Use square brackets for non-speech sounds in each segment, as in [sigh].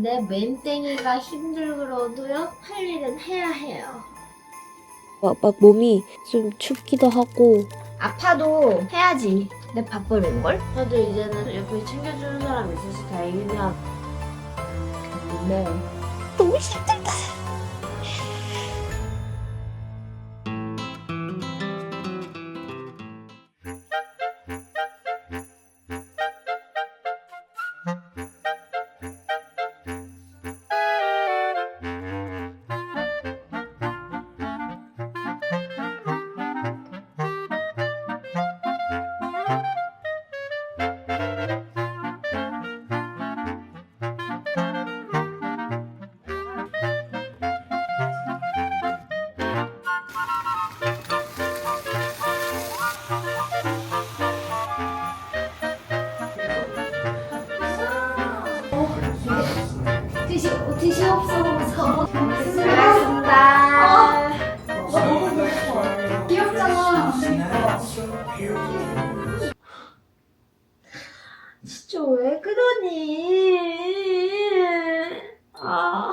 내 맨땡이가 힘들어도요 할 일은 해야 해요. 막, 막 몸이 좀 춥기도 하고 아파도 해야지. 내 바쁘는 걸? 저도 이제는 옆에 챙겨주는 사람 있어서 다행이야. 근데 너무 힘들다. 귀엽잖아. 진짜 왜 그러니? 아.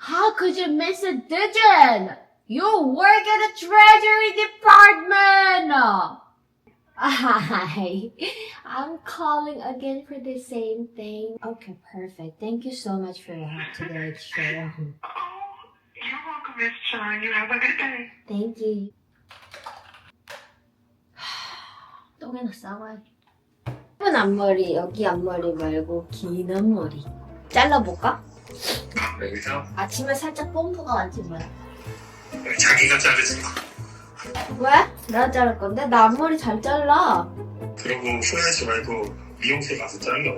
How could you miss a digit? You work at the Treasury Department! Hi, I'm calling again for the same thing. Okay, perfect. Thank you so much for your help today, Cheryl. Oh, you're welcome, Miss Chang. You have a good day. Thank you. 똥이나 싸워야지. 짧은 앞머리, 여기 앞머리 말고 긴 앞머리. 잘라볼까? 여기서 아침에 살짝 뽐뿌가 왔지 뭐야. 자기가 자르지 마. 왜? 내가 자를 건데? 나 앞머리 잘 잘라. 그러고 후회하지 말고 미용실 가서 잘라.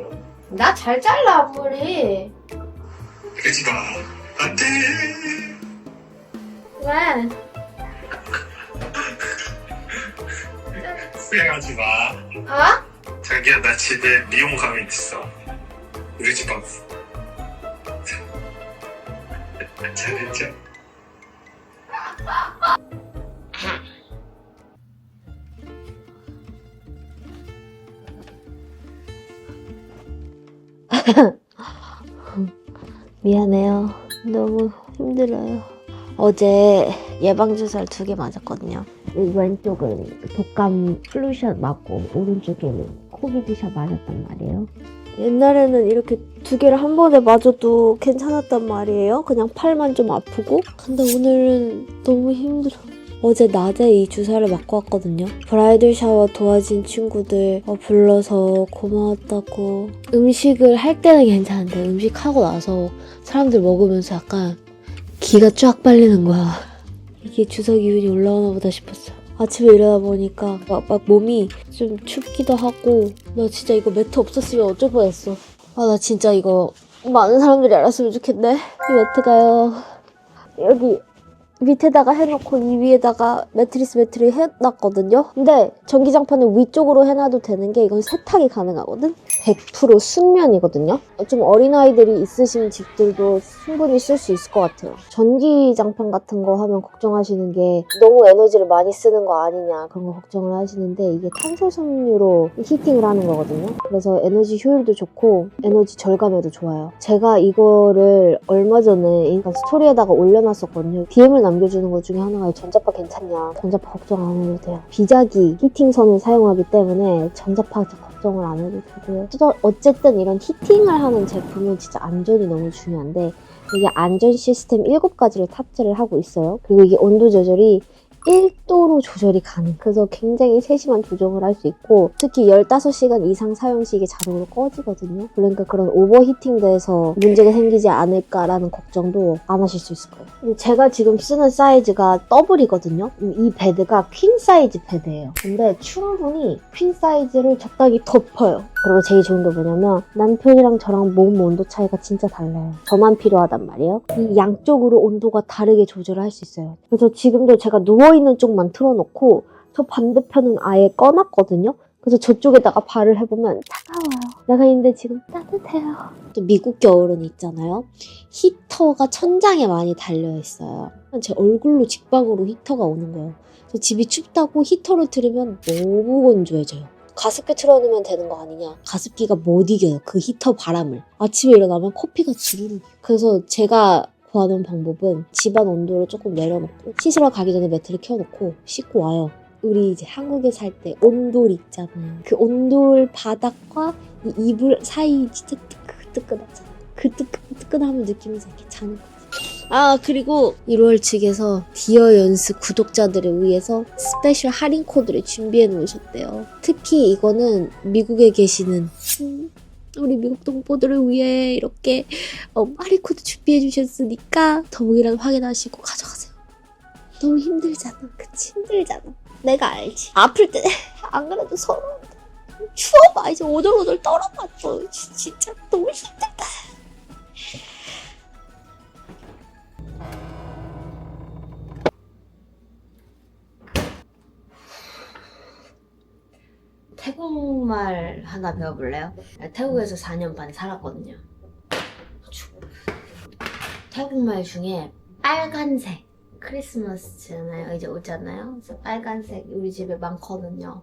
나 잘 잘라 앞머리. 그러지 마. 안 돼. 왜? 후회하지 마. 어? 자기야, 나 집에 미용 가면 있어. 우리 집 앞. [laughs] 잘했죠? [laughs] 미안해요. 너무 힘들어요. 어제 예방주사를 두 개 맞았거든요. 왼쪽은 독감 플루샷 맞고 오른쪽에는 코비드샷 맞았단 말이에요. 옛날에는 이렇게 두 개를 한 번에 맞아도 괜찮았단 말이에요. 그냥 팔만 좀 아프고. 근데 오늘은 너무 힘들어. 어제 낮에 이 주사를 맞고 왔거든요. 브라이덜 샤워 도와준 친구들 어, 불러서 고마웠다고. 음식을 할 때는 괜찮은데 음식하고 나서 사람들 먹으면서 약간 기가 쫙 빨리는 거야. 이게 주사 기운이 올라오나 보다 싶었어. 아침에 일어나 보니까 막, 막 몸이 좀 춥기도 하고 나 진짜 이거 매트 없었으면 어쩔 뻔했어. 아 나 진짜 이거 많은 사람들이 알았으면 좋겠네. 이 매트가요. 여기 밑에다가 해놓고 이 위에다가 매트리스 매트를 해놨거든요. 근데 전기장판을 위쪽으로 해놔도 되는 게 이건 세탁이 가능하거든. 100% 순면이거든요. 좀 어린아이들이 있으신 집들도 충분히 쓸 수 있을 것 같아요. 전기 장판 같은 거 하면 걱정하시는 게 너무 에너지를 많이 쓰는 거 아니냐 그런 거 걱정을 하시는데 이게 탄소 섬유로 히팅을 하는 거거든요. 그래서 에너지 효율도 좋고 에너지 절감에도 좋아요. 제가 이거를 얼마 전에 인스타 스토리에다가 올려놨었거든요. DM을 남겨주는 것 중에 하나가 전자파 괜찮냐. 전자파 걱정 안 해도 돼요. 비자기 히팅선을 사용하기 때문에 전자파 걱정 을 안 해도 되고요. 또 어쨌든 이런 히팅을 하는 제품은 진짜 안전이 너무 중요한데 이게 안전 시스템 7가지를 탑재를 하고 있어요. 그리고 이게 온도 조절이 1도로 조절이 가능. 그래서 굉장히 세심한 조정을 할 수 있고 특히 15시간 이상 사용 시 이게 자동으로 꺼지거든요. 그러니까 그런 오버히팅 돼서 문제가 생기지 않을까라는 걱정도 안 하실 수 있을 거예요. 제가 지금 쓰는 사이즈가 더블이거든요. 이 베드가 퀸 사이즈 베드예요. 근데 충분히 퀸 사이즈를 적당히 덮어요. 그리고 제일 좋은 게 뭐냐면 남편이랑 저랑 몸 온도 차이가 진짜 달라요. 저만 필요하단 말이에요. 이 양쪽으로 온도가 다르게 조절을 할 수 있어요. 그래서 지금도 제가 누워 있는 쪽만 틀어놓고 저 반대편은 아예 꺼놨거든요. 그래서 저쪽에다가 발을 해보면 차가워요. 내가 있는데 지금 따뜻해요. 또 미국 겨울은 있잖아요. 히터가 천장에 많이 달려있어요. 제 얼굴로 직방으로 히터가 오는 거예요. 집이 춥다고 히터를 틀으면 너무 건조해져요. 가습기 틀어놓으면 되는 거 아니냐. 가습기가 못 이겨요. 그 히터 바람을. 아침에 일어나면 코피가 주르륵. 그래서 제가 구하는 방법은 집안 온도를 조금 내려놓고 씻으러 가기 전에 매트를 켜놓고 씻고 와요. 우리 이제 한국에 살 때 온돌 있잖아요. 그 온돌 바닥과 이 이불 사이 진짜 뜨끈뜨끈하잖아. 그 뜨끈뜨끈함을 느끼면서 이렇게 자는 거지. 아 그리고 1월 측에서 디어 연스 구독자들을 위해서 스페셜 할인 코드를 준비해 놓으셨대요. 특히 이거는 미국에 계시는 음, 우리 미국 동포들을 위해 이렇게 어, 할인 코드 준비해 주셨으니까 더보기란 확인하시고 가져가세요. 너무 힘들잖아. 그치? 힘들잖아. 내가 알지. 아플 때 [laughs] 안 그래도 서러운데. 추워봐. 이제 오돌오돌 떨어봤어. 지- 진짜 너무 힘들다. 태국말 하나 배워볼래요? 태국에서 4년 반 살았거든요. 태국말 중에 빨간색 크리스마스잖아요. 이제 오잖아요. 그래서 빨간색 우리 집에 많거든요.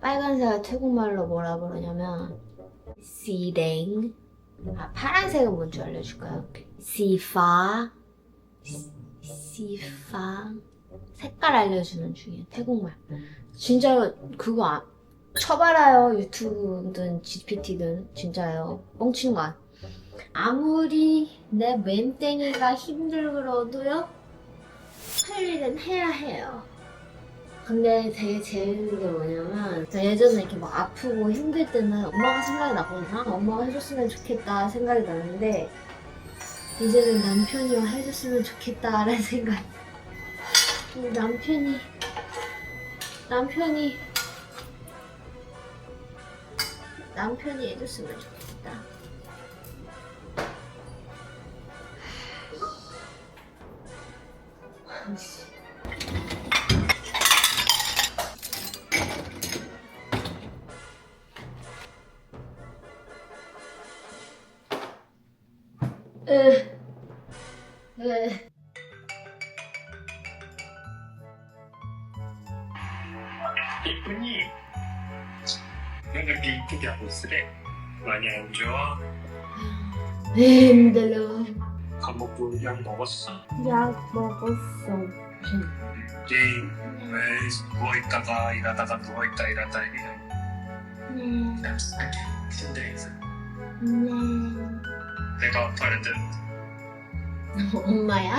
빨간색을 태국말로 뭐라 부르냐면 시랭 아 파란색은 뭔지 알려줄까요? 시파 시- 시파 색깔 알려주는 중에 태국말 진짜 그거 아, 쳐봐라요 유튜브든 GPT든. 진짜요. 뻥치는 거 안. 아무리 내 맴땡이가 힘들어도요 할 일은 해야 해요. 근데 되게 재밌는 게 뭐냐면 저 예전에 이렇게 막 아프고 힘들 때는 엄마가 생각이 나거든요 엄마가 해줬으면 좋겠다 생각이 나는데 이제는 남편이 해줬으면 좋겠다라는 우리 남편이 남편이 남편이 해줬으면 좋겠다. 이쁜이 왜 그렇게 이쁘게 하고 있으래? 많이 안 좋아? 힘들어. 밥 먹고 약 먹었어? 약 먹었어. 게임 왜 누워있다가 일하다가 누워있다 일하다 이래 네, 침대에서 네. 내가 아파야든 [laughs] 엄마야?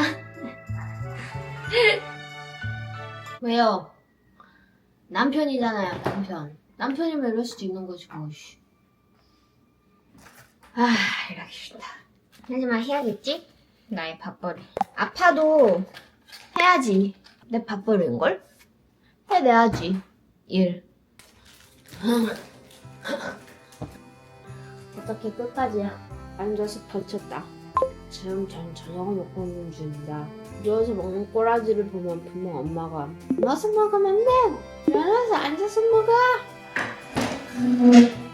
[laughs] 왜요? 남편이잖아요, 남편. 남편이면 이럴 수도 있는 거지, 뭐. 씨. 아, 이러기 싫다. 하지만 해야겠지? 나의 밥벌이. 아파도 해야지. 내 밥벌이인 걸? 해내야지. 일. 어떻게 끝까지야? 앉아서 버텼다. 지금 전 저녁을 먹고 있는 중이다. 누워서 먹는 꼬라지를 보면 분명 엄마가 누워서 먹으면 안 돼! 일어나서 앉아서 먹어!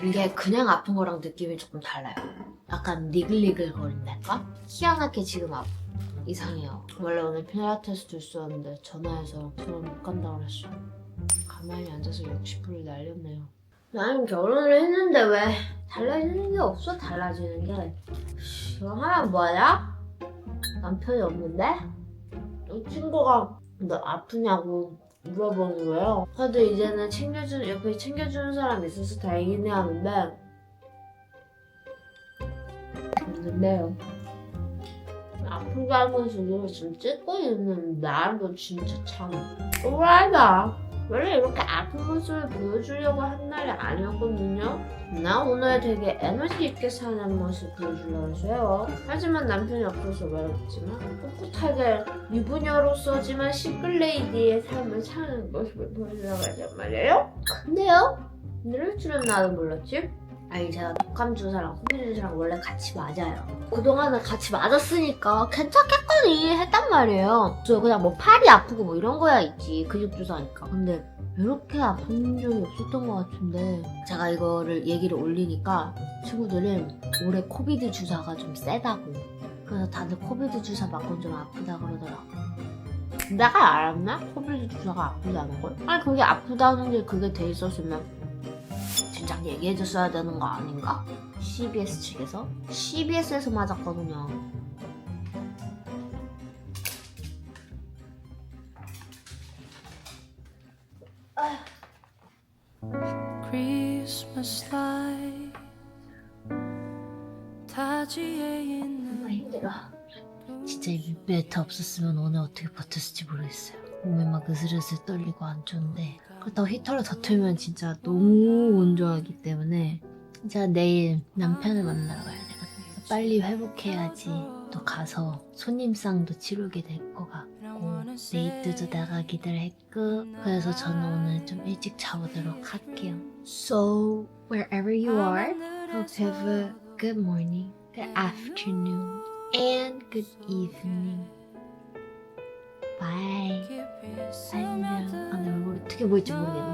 이게 그냥 아픈 거랑 느낌이 조금 달라요. 약간 니글니글 거린달까? 희한하게 지금 아 이상해요. 원래 오늘 필라테스도 있었는데 전화해서 저는 못 간다고 그랬어. 가만히 앉아서 60분을 날렸네요. 나는 결혼을 했는데 왜 달라지는 게 없어 달라지는 게 이거 하면 뭐야? 남편이 없는데? 이 친구가 너 아프냐고 물어보는 거예요. 그래도 이제는 챙겨주는 옆에 챙겨주는 사람 있어서 다행이네 하는데 없는데요. 아프게 하면서도 지금 찍고 있는 나도 진짜 참 또라이다. 원래 이렇게 아픈 모습을 보여주려고 한 날이 아니었거든요. 나 오늘 되게 에너지 있게 사는 모습 보여주려고 했어요. 하지만 남편이 없어서 외롭지만 꿋꿋하게 유부녀로서지만 싱글레이디의 삶을 사는 모습을 보여주려고 했단 말이에요. 근데요? 이럴 줄은 나도 몰랐지. 아니 제가 독감 주사랑 코비드 주사랑 원래 같이 맞아요. 그동안은 같이 맞았으니까 괜찮겠거니 했단 말이에요. 저 그냥 뭐 팔이 아프고 뭐 이런 거야 있지 근육 주사니까. 근데 이렇게 아픈 적이 없었던 것 같은데 제가 이거를 얘기를 올리니까 친구들이 올해 코비드 주사가 좀 세다고 그래서 다들 코비드 주사 맞고 좀 아프다 그러더라고 내가 알았나? 코비드 주사가 아프다는 걸? 아니 그게 아프다는 게 그게 돼 있었으면 얘기해줬어야 되는 거 아닌가? CBS 측에서? CBS에서 맞았거든요. 정말 힘들어. 진짜 이 뮤베트 없었으면 오늘 어떻게 버텼을지 모르겠어요. 몸이 막 으슬으슬 떨리고 안 좋은데 그렇다고 히터를 더 틀면 진짜 너무 온조하기 때문에 진짜 내일 남편을 만나러 가야 되거든요. 빨리 회복해야지 또 가서 손님상도 치르게 될 것 같고 데이트도 나가기들 했고 그래서 저는 오늘 좀 일찍 자보도록 할게요. So wherever you are, hope you have a good morning, good afternoon, and good evening. 내 얼굴 어떻게 보일지 모르겠네.